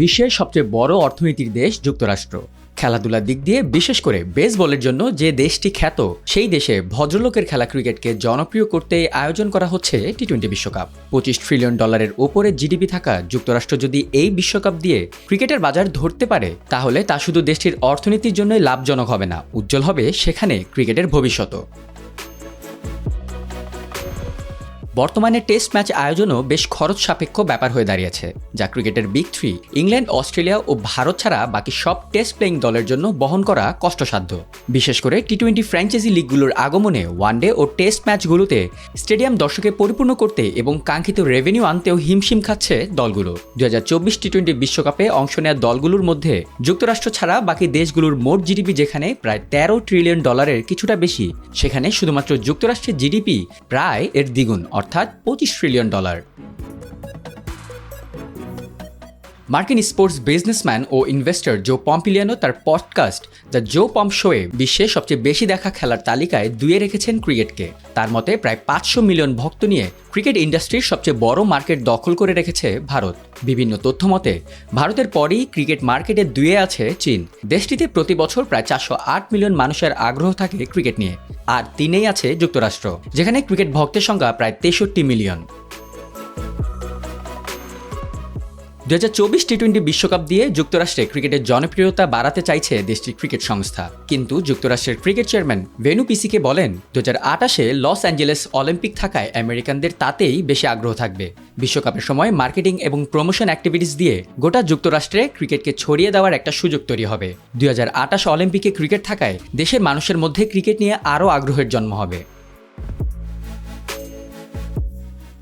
বিশ্বের সবচেয়ে বড় অর্থনীতির দেশ যুক্তরাষ্ট্র। খেলাধুলার দিক দিয়ে বিশেষ করে বেসবলের জন্য যে দেশটি খ্যাত, সেই দেশে ভদ্রলোকের খেলা ক্রিকেটকে জনপ্রিয় করতে আয়োজন করা হচ্ছে টি টোয়েন্টি বিশ্বকাপ। পঁচিশ ট্রিলিয়ন ডলারের ওপরে জিডিপি থাকা যুক্তরাষ্ট্র যদি এই বিশ্বকাপ দিয়ে ক্রিকেটের বাজার ধরতে পারে, তাহলে তা শুধু দেশটির অর্থনীতির জন্যই লাভজনক হবে না, উজ্জ্বল হবে সেখানে ক্রিকেটের ভবিষ্যৎও। বর্তমানে টেস্ট ম্যাচ আয়োজনও বেশ খরচ সাপেক্ষ ব্যাপার হয়ে দাঁড়িয়েছে, যা ক্রিকেটের বিগ থ্রি ইংল্যান্ড, অস্ট্রেলিয়া ও ভারত ছাড়া বাকি সব টেস্ট প্লেয়িং দলের জন্য বহন করা কষ্টসাধ্য। বিশেষ করে টি টোয়েন্টি ফ্র্যাঞ্চাইজি লিগগুলোর আগমনে ওয়ানডে ও টেস্ট ম্যাচগুলোতে স্টেডিয়াম দর্শকে পরিপূর্ণ করতে এবং কাঙ্ক্ষিত রেভিনিউ আনতেও হিমশিম খাচ্ছে দলগুলো। দু হাজার চব্বিশ টি টোয়েন্টি বিশ্বকাপে অংশ নেওয়া দলগুলোর মধ্যে যুক্তরাষ্ট্র ছাড়া বাকি দেশগুলোর মোট জিডিপি যেখানে প্রায় তেরো ট্রিলিয়ন ডলারের কিছুটা বেশি, সেখানে শুধুমাত্র যুক্তরাষ্ট্রের জিডিপি প্রায় এর দ্বিগুণ, অর্থাৎ পঁচিশ ট্রিলিয়ন ডলার মার্কিন স্পোর্টস বিজনেসম্যান ও ইনভেস্টর জো পম্পিলিয়ানো তার পডকাস্ট দ্য জো পম্প শোয়ে বিশ্বের সবচেয়ে বেশি দেখা খেলার তালিকায় দুয়ে রেখেছেন ক্রিকেটকে। তার মতে প্রায় পাঁচশো মিলিয়ন ভক্ত নিয়ে ক্রিকেট ইন্ডাস্ট্রির সবচেয়ে বড় মার্কেট দখল করে রেখেছে ভারত। বিভিন্ন তথ্য মতে, ভারতের পরেই ক্রিকেট মার্কেটে দুয়ে আছে চীন। দেশটিতে প্রতি বছর প্রায় চারশো আট মিলিয়ন মানুষের আগ্রহ থাকে ক্রিকেট নিয়ে, আর তিনেই আছে যুক্তরাষ্ট্র, যেখানে ক্রিকেট ভক্তের সংখ্যা প্রায় তেষট্টি মিলিয়ন। দু হাজার চব্বিশ টি টোয়েন্টি বিশ্বকাপ দিয়ে যুক্তরাষ্ট্রে ক্রিকেটের জনপ্রিয়তা বাড়াতে চাইছে দেশটির ক্রিকেট সংস্থা। কিন্তু যুক্তরাষ্ট্রের ক্রিকেট চেয়ারম্যান ভেনু পিসিকে বলেন দু হাজার আটাশে লস অ্যাঞ্জেলেস অলিম্পিক থাকায় আমেরিকানদের তাতেই বেশি আগ্রহ থাকবে। বিশ্বকাপের সময় মার্কেটিং এবং প্রমোশন অ্যাক্টিভিটিস দিয়ে গোটা যুক্তরাষ্ট্রে ক্রিকেটকে ছড়িয়ে দেওয়ার একটা সুযোগ তৈরি হবে। দুই হাজার আটাশ অলিম্পিকে ক্রিকেট থাকায় দেশের মানুষের মধ্যে ক্রিকেট নিয়ে আরও আগ্রহের জন্ম হবে।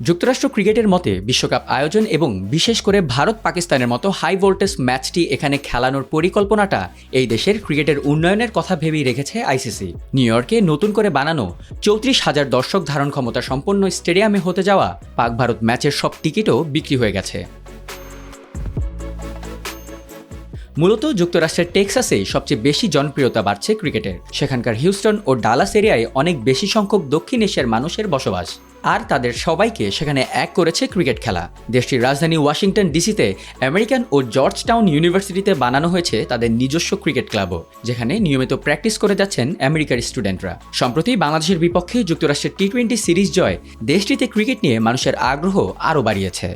যুক্তরাষ্ট্র ক্রিকেটের মতে বিশ্বকাপ আয়োজন এবং বিশেষ করে ভারত পাকিস্তানের মতো হাই ভোল্টেজ ম্যাচটি এখানে খেলানোর পরিকল্পনাটা এই দেশের ক্রিকেটের উন্নয়নের কথা ভেবেই রেখেছে আইসিসি। নিউ ইয়র্কে নতুন করে বানানো চৌত্রিশ হাজার দর্শক ধারণ ক্ষমতা সম্পন্ন স্টেডিয়ামে হতে যাওয়া পাক ভারত ম্যাচের সব টিকিটও বিক্রি হয়ে গেছে। মূলত যুক্তরাষ্ট্রের টেক্সাসে সবচেয়ে বেশি জনপ্রিয়তা বাড়ছে ক্রিকেটের। সেখানকার হিউস্টন ও ডালাস এরিয়ায় অনেক বেশি সংখ্যক দক্ষিণ এশিয়ার মানুষের বসবাস। আর তাদের সবাইকে সেখানে এক করেছে ক্রিকেট খেলা। দেশটির রাজধানী ওয়াশিংটন ডিসিতে আমেরিকান ও জর্জ টাউন ইউনিভার্সিটিতে বানানো হয়েছে তাদের নিজস্ব ক্রিকেট ক্লাবও, যেখানে নিয়মিত প্র্যাকটিস করে যাচ্ছেন আমেরিকার স্টুডেন্টরা। সম্প্রতি বাংলাদেশের বিপক্ষে যুক্তরাষ্ট্রের টি টোয়েন্টি সিরিজ জয়, দেশটিতে ক্রিকেট নিয়ে মানুষের আগ্রহ আরও বাড়িয়েছে।